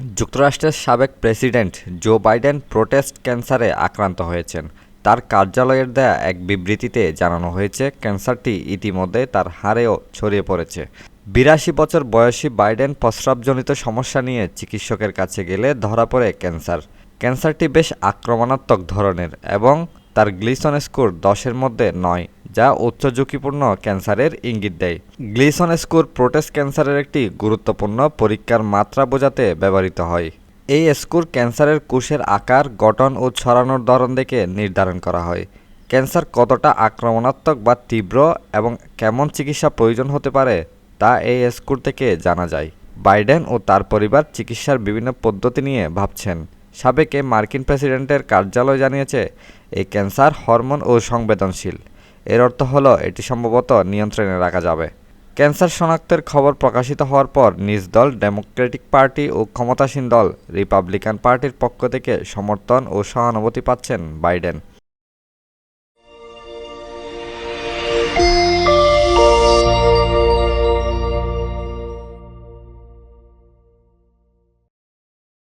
যুক্তরাষ্ট্রের সাবেক president Joe Biden protest ক্যান্সারে আক্রান্ত হয়েছেন। তার কার্যালয়ের দেয়া এক বিবৃতিতে জানানো হয়েছে, ক্যান্সারটি ইতিমধ্যে তার হাড়েও ছড়িয়ে পড়েছে। বিরাশি বছর বয়সী বাইডেন প্রস্রাবজনিত সমস্যা নিয়ে চিকিৎসকের কাছে গেলে ধরা পড়ে ক্যান্সার। ক্যান্সারটি বেশ আক্রমণাত্মক ধরনের এবং তার গ্লিসন স্কোর দশের মধ্যে নয়। যা উচ্চ ঝুঁকিপূর্ণ ক্যান্সারের ইঙ্গিত দেয়। গ্লিসন স্কোর প্রোটেস্ট ক্যান্সারের একটি গুরুত্বপূর্ণ পরীক্ষার মাত্রা বোঝাতে ব্যবহৃত হয়। এই স্কোর ক্যান্সারের কোষের আকার, গঠন ও ছড়ানোর ধরন দেখে নির্ধারণ করা হয়। ক্যান্সার কতটা আক্রমণাত্মক বা তীব্র এবং কেমন চিকিৎসা প্রয়োজন হতে পারে তা এই স্কোর থেকে জানা যায়। বাইডেন ও তার পরিবার চিকিৎসার বিভিন্ন পদ্ধতি নিয়ে ভাবছেন। সাবেক মার্কিন প্রেসিডেন্টের কার্যালয় জানিয়েছে, এই ক্যান্সার হরমোন ও সংবেদনশীল। এর অর্থ হলো, এটি সম্ভবত নিয়ন্ত্রণে রাখা যাবে। ক্যান্সার শনাক্তের খবর প্রকাশিত হওয়ার পর নিজ দল ডেমোক্রেটিক পার্টি ও ক্ষমতাসীন দল রিপাবলিকান পার্টির পক্ষ থেকে সমর্থন ও সহানুভূতি পাচ্ছেন বাইডেন।